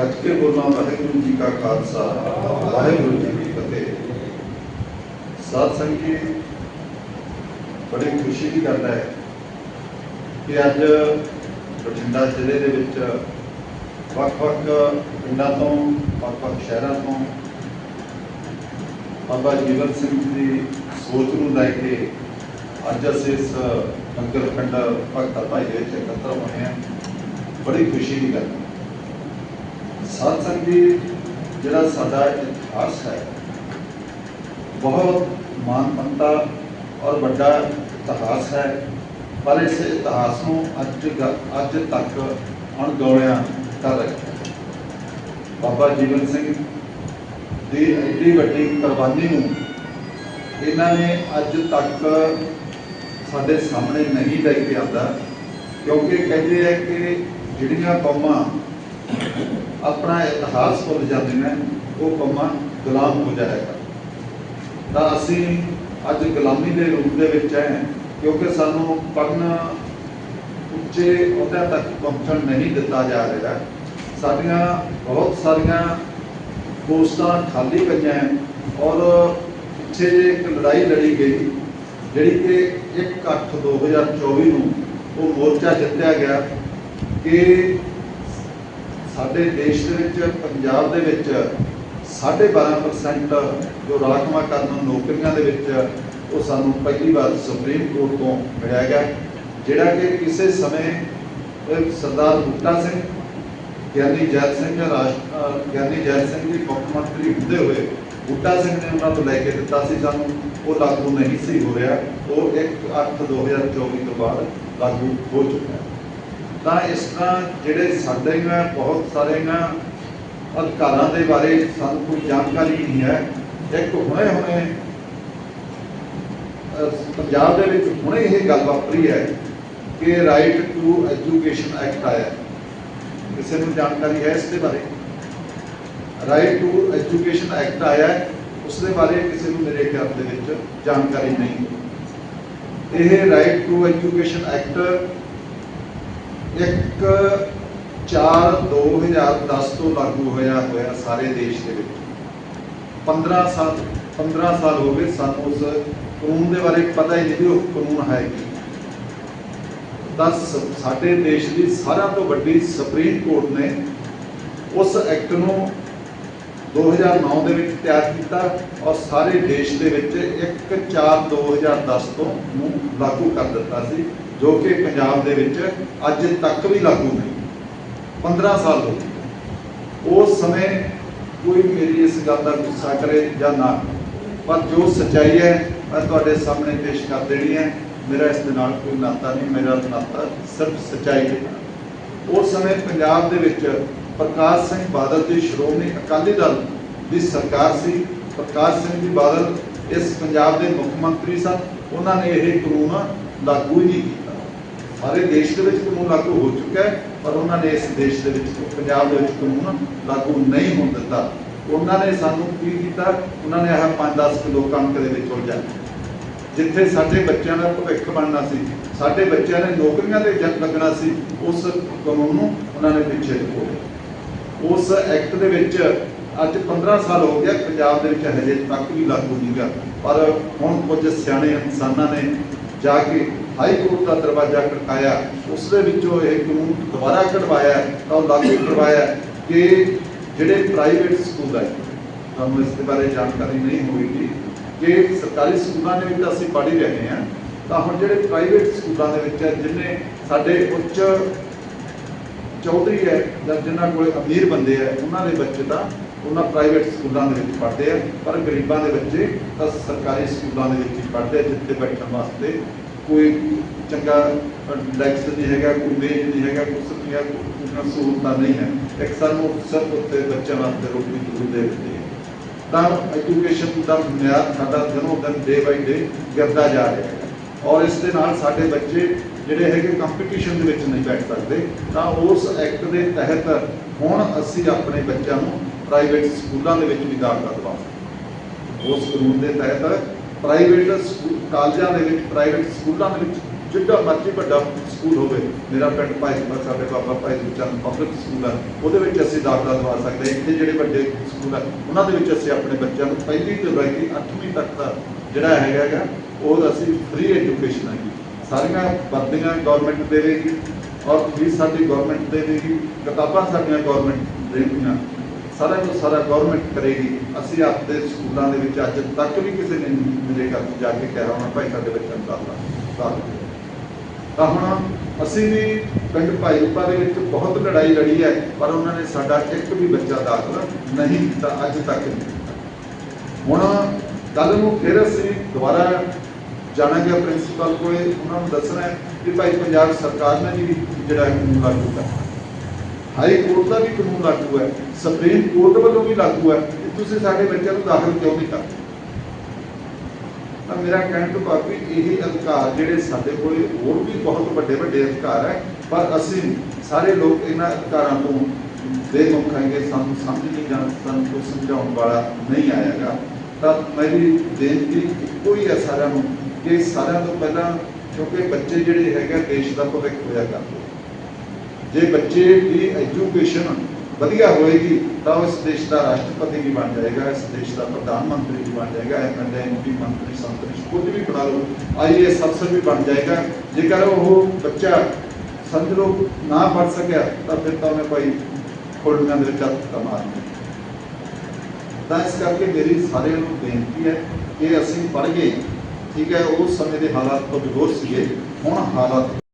ਗੱਜ ਕੇ ਬੋਲਾਂ ਵਾਹਿਗੁਰੂ ਜੀ ਕਾ ਖਾਲਸਾ, ਵਾਹਿਗੁਰੂ ਜੀ ਕੀ ਫਤਿਹ। ਸਾਧ ਸੰਗਤ ਜੀ ਬੜੀ ਖੁਸ਼ੀ ਦੀ ਗੱਲ ਹੈ ਕਿ ਅੱਜ ਬਠਿੰਡਾ ਜ਼ਿਲ੍ਹੇ ਦੇ ਵਿੱਚ ਵੱਖ-ਵੱਖ ਪਿੰਡਾਂ ਤੋਂ, ਵੱਖ-ਵੱਖ ਸ਼ਹਿਰਾਂ ਤੋਂ ਬਾਬਾ ਜੀਵਨ ਸਿੰਘ ਦੀ ਸੋਚ ਨੂੰ ਲੈ ਕੇ ਅੱਜ ਅਸੀਂ ਇਸ ਨਗਰ ਖੰਡ ਭਗਤਾ ਭਾਈ ਦੇ ਵਿੱਚ ਇਕੱਤਰ ਹੋਏ ਹਾਂ। ਬੜੀ ਖੁਸ਼ੀ ਦੀ ਗੱਲ ਹੈ। ਸਾਧ ਸੰਗਤ ਜੀ, ਜਿਹੜਾ ਸਾਡਾ ਇਤਿਹਾਸ ਹੈ, ਬਹੁਤ ਮਾਨਮੰਤਾ ਔਰ ਵੱਡਾ ਇਤਿਹਾਸ ਹੈ, ਪਰ ਇਸ ਇਤਿਹਾਸ ਨੂੰ ਅੱਜ ਗ- ਅੱਜ ਤੱਕ ਅਣਗੌਲਿਆ ਕਰ ਰੱਖਿਆ ਬਾਬਾ ਜੀਵਨ ਸਿੰਘ ਦੀ ਐਡੀ ਵੱਡੀ ਕੁਰਬਾਨੀ ਨੂੰ ਇਹਨਾਂ ਨੇ ਅੱਜ ਤੱਕ ਸਾਡੇ ਸਾਹਮਣੇ ਨਹੀਂ ਲੈ ਕੇ ਆਂਦਾ, ਕਿਉਂਕਿ ਕਹਿੰਦੇ ਆ ਕਿ ਜਿਹੜੀਆਂ ਕੌਮਾਂ ਆਪਣਾ ਇਤਿਹਾਸ ਭੁੱਲ ਜਾਂਦੇ ਨੇ, ਉਹ ਕੌਮਾਂ ਗੁਲਾਮ ਹੋ ਜਾਏਗਾ। ਤਾਂ ਅਸੀਂ ਅੱਜ ਗੁਲਾਮੀ ਦੇ ਰੂਪ ਦੇ ਵਿੱਚ ਹੈ, ਕਿਉਂਕਿ ਸਾਨੂੰ ਪੜਨ ਉੱਚੇ ਅਹੁਦਿਆਂ ਤੱਕ ਪਹੁੰਚਣ ਨਹੀਂ ਦਿੱਤਾ ਜਾ ਰਿਹਾ। ਸਾਡੀਆਂ ਬਹੁਤ ਸਾਰੀਆਂ ਪੋਸਟਾਂ ਖਾਲੀ ਪਈਆਂ ਹੈ ਔਰ ਪਿੱਛੇ ਇੱਕ ਲੜਾਈ ਲੜੀ ਗਈ, ਜਿਹੜੀ ਕਿ 1 ਅੱਠ 2024 ਨੂੰ ਉਹ ਮੋਰਚਾ ਜਿੱਤਿਆ ਗਿਆ ਕਿ ਸਾਡੇ ਦੇਸ਼ ਦੇ ਵਿੱਚ ਪੰਜਾਬ ਦੇ ਵਿੱਚ 12.5% ਜੋ ਰਾਖਵਾਂ ਕਰਨ ਨੌਕਰੀਆਂ ਦੇ ਵਿੱਚ ਉਹ ਸਾਨੂੰ ਪਹਿਲੀ ਵਾਰ ਸੁਪਰੀਮ ਕੋਰਟ ਤੋਂ ਮਿਲਿਆ ਗਿਆ। ਜਿਹੜਾ ਕਿ ਕਿਸੇ ਸਮੇਂ ਸਰਦਾਰ ਬੁੱਟਾ ਸਿੰਘ ਗਿਆਨੀ ਜੈਲ ਸਿੰਘ ਰਾਸ਼ਟ ਅਹ, ਗਿਆਨੀ ਜੈਲ ਸਿੰਘ ਜੀ ਮੁੱਖ ਮੰਤਰੀ ਹੁੰਦੇ ਹੋਏ ਬੁੱਟਾ ਸਿੰਘ ਨੇ ਉਹਨਾਂ ਤੋਂ ਲੈ ਕੇ ਦਿੱਤਾ ਸੀ ਸਾਨੂੰ। ਉਹ ਲਾਗੂ ਨਹੀਂ ਸੀ ਹੋ ਰਿਹਾ। ਉਹ 1 8 2024 ਤੋਂ ਬਾਅਦ ਲਾਗੂ ਹੋ ਚੁੱਕਾ ਹੈ। ਤਾਂ ਇਸ ਤਰ੍ਹਾਂ ਜਿਹੜੇ ਸਾਡੇ ਮੈਂ ਬਹੁਤ ਸਾਰੇ ਨਾ ਅਧਿਕਾਰਾਂ ਦੇ ਬਾਰੇ ਸਾਨੂੰ ਕੋਈ ਜਾਣਕਾਰੀ ਨਹੀਂ ਹੈ। ਇੱਕ ਹੁਣੇ ਹੁਣੇ ਪੰਜਾਬ ਦੇ ਵਿੱਚ ਹੁਣੇ ਇਹ ਗੱਲ ਵਾਪਰੀ ਹੈ ਕਿ ਰਾਈਟ ਟੂ ਐਜੂਕੇਸ਼ਨ ਐਕਟ ਆਇਆ। ਕਿਸੇ ਨੂੰ ਜਾਣਕਾਰੀ ਹੈ ਇਸ ਦੇ ਬਾਰੇ? ਰਾਈਟ ਟੂ ਐਜੂਕੇਸ਼ਨ ਐਕਟ ਆਇਆ, ਉਸ ਦੇ ਬਾਰੇ ਕਿਸੇ ਨੂੰ ਮੇਰੇ ਖਿਆਲ ਦੇ ਵਿੱਚ ਜਾਣਕਾਰੀ ਨਹੀਂ। ਇਹ ਰਾਈਟ ਟੂ ਐਜੂਕੇਸ਼ਨ ਐਕਟ ਇੱਕ 4 2010 ਤੋਂ ਲਾਗੂ ਹੋਇਆ ਹੋਇਆ ਸਾਰੇ ਦੇਸ਼ ਦੇ ਵਿੱਚ। 15 ਸਾਲ 15 ਸਾਲ ਹੋ ਗਏ, ਸਾਨੂੰ ਉਸ ਕਾਨੂੰਨ ਦੇ ਬਾਰੇ ਪਤਾ ਹੀ ਨਹੀਂ ਉਹ ਕਾਨੂੰਨ ਹੈ ਕੀ। ਤਾਂ ਸਾਡੇ ਦੇਸ਼ ਦੀ ਸਾਰਿਆਂ ਤੋਂ ਵੱਡੀ ਸੁਪਰੀਮ ਕੋਰਟ ਨੇ ਉਸ ਐਕਟ ਨੂੰ 2009 ਦੇ ਵਿੱਚ ਤਿਆਰ ਕੀਤਾ ਔਰ ਸਾਰੇ ਦੇਸ਼ ਦੇ ਵਿੱਚ 1 4 2010 ਤੋਂ ਨੂੰ ਲਾਗੂ ਕਰ ਦਿੱਤਾ ਸੀ। ਜੋ ਕਿ ਪੰਜਾਬ ਦੇ ਵਿੱਚ ਅੱਜ ਤੱਕ ਵੀ ਲਾਗੂ ਨਹੀਂ। 15 ਸਾਲ ਹੋ ਗਏ। ਉਸ ਸਮੇਂ ਕੋਈ ਮੇਰੀ ਇਸ ਗੱਲ ਦਾ ਗੁੱਸਾ ਕਰੇ ਜਾਂ ਨਾ ਪਰ ਜੋ ਸੱਚਾਈ ਹੈ, ਮੈਂ ਤੁਹਾਡੇ ਸਾਹਮਣੇ ਪੇਸ਼ ਕਰ ਦੇਣੀ ਹੈ। ਮੇਰਾ ਇਸ ਦੇ ਨਾਲ ਕੋਈ ਨਾਤਾ ਨਹੀਂ, ਮੇਰਾ ਨਾਤਾ ਸਿਰਫ ਸੱਚਾਈ ਦੇ ਨਾਲ ਉਸ ਸਮੇਂ ਪੰਜਾਬ ਦੇ ਵਿੱਚ ਪ੍ਰਕਾਸ਼ ਸਿੰਘ ਬਾਦਲ ਦੀ ਸ਼੍ਰੋਮਣੀ ਅਕਾਲੀ ਦਲ ਦੀ ਸਰਕਾਰ ਸੀ। ਪ੍ਰਕਾਸ਼ ਸਿੰਘ ਜੀ ਬਾਦਲ ਇਸ ਪੰਜਾਬ ਦੇ ਮੁੱਖ ਮੰਤਰੀ ਸਨ। ਉਹਨਾਂ ਨੇ ਇਹ ਕਾਨੂੰਨ ਲਾਗੂ ਹੀ ਨਹੀਂ ਕੀਤਾ। ਸਾਰੇ ਦੇਸ਼ ਦੇ ਵਿੱਚ ਕਾਨੂੰਨ ਲਾਗੂ ਹੋ ਚੁੱਕਾ ਹੈ, ਪਰ ਉਹਨਾਂ ਨੇ ਇਸ ਦੇਸ਼ ਦੇ ਵਿੱਚ, ਪੰਜਾਬ ਦੇ ਵਿੱਚ ਕਾਨੂੰਨ ਲਾਗੂ ਨਹੀਂ ਹੋਣ ਦਿੱਤਾ। ਉਹਨਾਂ ਨੇ ਸਾਨੂੰ ਕੀ ਕੀਤਾ? ਉਹਨਾਂ ਨੇ ਆਹ 5-10 ਕਿਲੋ ਕਣਕ ਦੇ ਵਿੱਚ ਉਲਝਿਆ ਜਿੱਥੇ ਸਾਡੇ ਬੱਚਿਆਂ ਦਾ ਭਵਿੱਖ ਬਣਨਾ ਸੀ, ਸਾਡੇ ਬੱਚਿਆਂ ਨੇ ਨੌਕਰੀਆਂ ਦੇ ਜੱਟ ਲੱਗਣਾ ਸੀ, ਉਸ ਕਾਨੂੰਨ ਨੂੰ ਉਹਨਾਂ ਨੇ ਪਿੱਛੇ ਧੋਇਆ ਉਸ ਐਕਟ ਦੇ ਵਿੱਚ ਅੱਜ 15 ਸਾਲ ਹੋ ਗਿਆ, ਪੰਜਾਬ ਦੇ ਵਿੱਚ ਹਜੇ ਤੱਕ ਵੀ ਲਾਗੂ ਨਹੀਂ ਗਾ ਪਰ ਹੁਣ ਕੁਝ ਸਿਆਣੇ ਇਨਸਾਨਾਂ ਨੇ ਜਾ ਕੇ ਹਾਈ ਕੋਰਟ ਦਾ ਦਰਵਾਜ਼ਾ ਖੜਕਾਇਆ ਉਸ ਦੇ ਵਿੱਚੋਂ ਇਹ ਕਾਨੂੰਨ ਦੁਬਾਰਾ ਕਢਵਾਇਆ ਤਾਂ ਉਹ ਲਾਗੂ ਕਰਵਾਇਆ ਕਿ ਜਿਹੜੇ ਪ੍ਰਾਈਵੇਟ ਸਕੂਲ ਹੈ ਤੁਹਾਨੂੰ ਇਸ ਦੇ ਬਾਰੇ ਜਾਣਕਾਰੀ ਨਹੀਂ ਹੋਵੇਗੀ ਕਿ ਸਰਕਾਰੀ ਸਕੂਲਾਂ ਦੇ ਵਿੱਚ ਅਸੀਂ ਪੜ੍ਹ ਹੀ ਰਹੇ ਹਾਂ ਤਾਂ ਹੁਣ ਜਿਹੜੇ ਪ੍ਰਾਈਵੇਟ ਸਕੂਲਾਂ ਦੇ ਵਿੱਚ ਹੈ, ਜਿਨ੍ਹਾਂ ਸਾਡੇ ਉੱਚ ਚੌਧਰੀ ਹੈ ਜਾਂ ਜਿਨ੍ਹਾਂ ਕੋਲ ਅਮੀਰ ਬੰਦੇ ਹੈ ਉਹਨਾਂ ਦੇ ਬੱਚੇ ਤਾਂ ਉਹਨਾਂ ਪ੍ਰਾਈਵੇਟ ਸਕੂਲਾਂ ਦੇ ਵਿੱਚ ਪੜ੍ਹਦੇ ਆ ਪਰ ਗਰੀਬਾਂ ਦੇ ਬੱਚੇ ਤਾਂ ਸਰਕਾਰੀ ਸਕੂਲਾਂ ਦੇ ਵਿੱਚ ਹੀ ਪੜ੍ਹਦੇ ਆ ਜਿੱਥੇ ਬੈਠਣ ਵਾਸਤੇ ਕੋਈ ਚੰਗਾ ਡੈਕਸ ਨਹੀਂ ਹੈਗਾ, ਕੋਈ ਮੇਜ਼ ਨਹੀਂ ਹੈਗਾ ਕੁਛ ਨਹੀਂ ਹੈ ਕੋਈ ਸਹੂਲਤਾਂ ਨਹੀਂ ਹੈ। ਇੱਕ ਸਾਨੂੰ ਸਿਰਫ ਉੱਤੇ ਬੱਚਿਆਂ ਵਾਸਤੇ ਰੋਟੀ ਜ਼ਰੂਰ ਦੇ ਦਿੱਤੀ ਹੈ ਤਾਂ ਐਜੂਕੇਸ਼ਨ ਦਾ ਮਿਆਰ ਸਾਡਾ ਦਿਨੋਂ ਦਿਨ ਡੇ ਬਾਈ ਡੇ ਗਿਰਦਾ ਜਾ ਰਿਹਾ ਹੈ। ਔਰ ਇਸ ਦੇ ਨਾਲ ਸਾਡੇ ਬੱਚੇ ਜਿਹੜੇ ਹੈਗੇ ਕੰਪੀਟੀਸ਼ਨ ਦੇ ਵਿੱਚ ਨਹੀਂ ਬੈਠ ਸਕਦੇ, ਤਾਂ ਉਸ ਐਕਟ ਦੇ ਤਹਿਤ ਹੁਣ ਅਸੀਂ ਆਪਣੇ ਬੱਚਿਆਂ ਨੂੰ ਪ੍ਰਾਈਵੇਟ ਸਕੂਲਾਂ ਦੇ ਵਿੱਚ ਵੀ ਦਾਖਲਾ ਦਿਵਾਵਾਂਗੇ ਉਸ ਕਾਨੂੰਨ ਦੇ ਤਹਿਤ ਪ੍ਰਾਈਵੇਟ ਕਾਲਜਾਂ ਦੇ ਵਿੱਚ, ਪ੍ਰਾਈਵੇਟ ਸਕੂਲਾਂ ਦੇ ਵਿੱਚ ਜਿੱਡਾ ਮਰਜ਼ੀ ਵੱਡਾ ਸਕੂਲ ਹੋਵੇ, ਮੇਰਾ ਪਿੰਡ ਭਾਈਪੁਰ ਸਾਡੇ ਬਾਬਾ ਭਾਈ ਚੰਦ ਪਬਲਿਕ ਸਕੂਲ ਹੈ ਉਹਦੇ ਵਿੱਚ ਅਸੀਂ ਦਾਖਲਾ ਦਵਾ ਸਕਦੇ ਹਾਂ। ਇੱਥੇ ਜਿਹੜੇ ਵੱਡੇ ਸਕੂਲ ਹੈ ਉਹਨਾਂ ਦੇ ਵਿੱਚ ਅਸੀਂ ਆਪਣੇ ਬੱਚਿਆਂ ਨੂੰ ਪਹਿਲੀ ਤੋਂ ਲੈ ਕੇ 8ਵੀਂ ਤੱਕ ਦਾ ਜਿਹੜਾ ਹੈਗਾ ਗਾ, ਉਹ ਅਸੀਂ ਫ੍ਰੀ ਐਜੂਕੇਸ਼ਨ ਹੈਗੀ ਸਾਰੀਆਂ ਵਰਦੀਆਂ ਗਵਰਨਮੈਂਟ ਦੇਵੇਗੀ ਔਰ ਫੀਸ ਸਾਡੀ ਗਵਰਨਮੈਂਟ ਦੇਵੇਗੀ ਕਿਤਾਬਾਂ ਸਾਡੀਆਂ ਗਵਰਨਮੈਂਟ ਦੇਣਗੀਆਂ ਸਾਰਾ ਕੁਝ ਸਾਰਾ ਗਵਰਨਮੈਂਟ ਕਰੇਗੀ। ਅਸੀਂ ਆਪਦੇ ਸਕੂਲਾਂ ਦੇ ਵਿੱਚ ਅੱਜ ਤੱਕ ਵੀ ਕਿਸੇ ਨੇ ਮੇਰੇ ਜਾ ਕੇ ਕਿਹਾ ਹੋਣਾ, ਭਾਈ ਸਾਡੇ ਬੱਚਿਆਂ ਨੂੰ ਦਾਖਲਾ ਤਾਂ ਹੁਣ ਅਸੀਂ ਵੀ ਪਿੰਡ ਭਾਈਪਾ ਦੇ ਵਿੱਚ ਬਹੁਤ ਲੜਾਈ ਲੜੀ ਹੈ, ਪਰ ਉਹਨਾਂ ਨੇ ਸਾਡਾ ਇੱਕ ਵੀ ਬੱਚਾ ਦਾਖਲਾ ਨਹੀਂ ਕੀਤਾ, ਅੱਜ ਤੱਕ ਨਹੀਂ ਹੁਣ ਕੱਲ ਨੂੰ ਫਿਰ ਅਸੀਂ ਦੁਬਾਰਾ ਜਾਣਾਂਗੇ ਪ੍ਰਿੰਸੀਪਲ ਕੋਲੇ, ਉਹਨਾਂ ਨੂੰ ਦੱਸਣਾ ਕਿ ਭਾਈ ਪੰਜਾਬ ਸਰਕਾਰ ਨੇ ਵੀ ਜਿਹੜਾ ਹੈ ਲਾਗੂ ਕਰਤਾ ਹਾਈ ਕੋਰਟ ਦਾ ਵੀ ਕਾਨੂੰਨ ਲਾਗੂ ਹੈ, ਸੁਪਰੀਮ ਕੋਰਟ ਵੱਲੋਂ ਵੀ ਲਾਗੂ ਹੈ ਤੁਸੀਂ ਸਾਡੇ ਬੱਚਿਆਂ ਨੂੰ ਦਾਖਲ ਕਿਉਂ ਨਹੀਂ ਕਰਦੇ ਤਾਂ ਮੇਰਾ ਕਹਿਣ ਤੋਂ ਭਾਵ ਵੀ ਇਹ ਅਧਿਕਾਰ ਜਿਹੜੇ ਸਾਡੇ ਕੋਲੇ ਹੋਰ ਵੀ ਬਹੁਤ ਵੱਡੇ ਵੱਡੇ ਅਧਿਕਾਰ ਹੈ, ਪਰ ਅਸੀਂ ਸਾਰੇ ਲੋਕ ਇਹਨਾਂ ਅਧਿਕਾਰਾਂ ਤੋਂ ਬੇਮੁਖ ਹੈਗੇ, ਸਾਨੂੰ ਸਮਝ ਨਹੀਂ ਜਾਣ ਸਾਨੂੰ ਕੋਈ ਸਮਝਾਉਣ ਵਾਲਾ ਨਹੀਂ ਆਏਗਾ ਤਾਂ ਮੇਰੀ ਬੇਨਤੀ ਇੱਕੋ ਹੀ ਹੈ ਸਾਰਿਆਂ ਨੂੰ ਕਿ ਸਾਰਿਆਂ ਤੋਂ ਪਹਿਲਾਂ, ਕਿਉਂਕਿ ਬੱਚੇ ਜਿਹੜੇ ਹੈਗੇ ਦੇਸ਼ ਦਾ ਭਵਿੱਖ ਹੋਇਆ ਕਰਦੇ। ਜੇ ਬੱਚੇ ਦੀ ਐਜੂਕੇਸ਼ਨ ਵਧੀਆ ਹੋਏਗੀ, ਤਾਂ ਉਹ ਇਸ ਦੇਸ਼ ਦਾ ਰਾਸ਼ਟਰਪਤੀ ਵੀ ਬਣ ਜਾਏਗਾ, ਇਸ ਦੇਸ਼ ਦਾ ਪ੍ਰਧਾਨ ਮੰਤਰੀ ਵੀ ਬਣ ਜਾਏਗਾ ਐਮਐਲਏ ਐਮਪੀ ਮੰਤਰੀ ਸੰਤਰੀ, ਕੁਝ ਵੀ ਬਣਾ ਲਓ ਆਈਏਐਸ ਅਫਸਰ ਵੀ ਬਣ ਜਾਏਗਾ। ਜੇਕਰ ਉਹ ਬੱਚਾ ਸਮਝ ਲਓ ਨਾ ਪੜ ਸਕਿਆ, ਤਾਂ ਫਿਰ ਤਾਂ ਉਹਨੇ ਭਾਈ ਖੋਲ੍ਹੀਆਂ ਦੇ ਵਿੱਚ ਹੱਥ ਤਾਂ ਤਾਂ ਇਸ ਕਰਕੇ ਮੇਰੀ ਸਾਰਿਆਂ ਨੂੰ ਬੇਨਤੀ ਹੈ ਕਿ ਅਸੀਂ ਪੜ੍ਹ ਗਏ, ਠੀਕ ਹੈ, ਉਸ ਸਮੇਂ ਦੇ ਹਾਲਾਤ ਤੋਂ ਵਿਗੋਰ ਸੀਗੇ, ਹੁਣ ਹਾਲਾਤ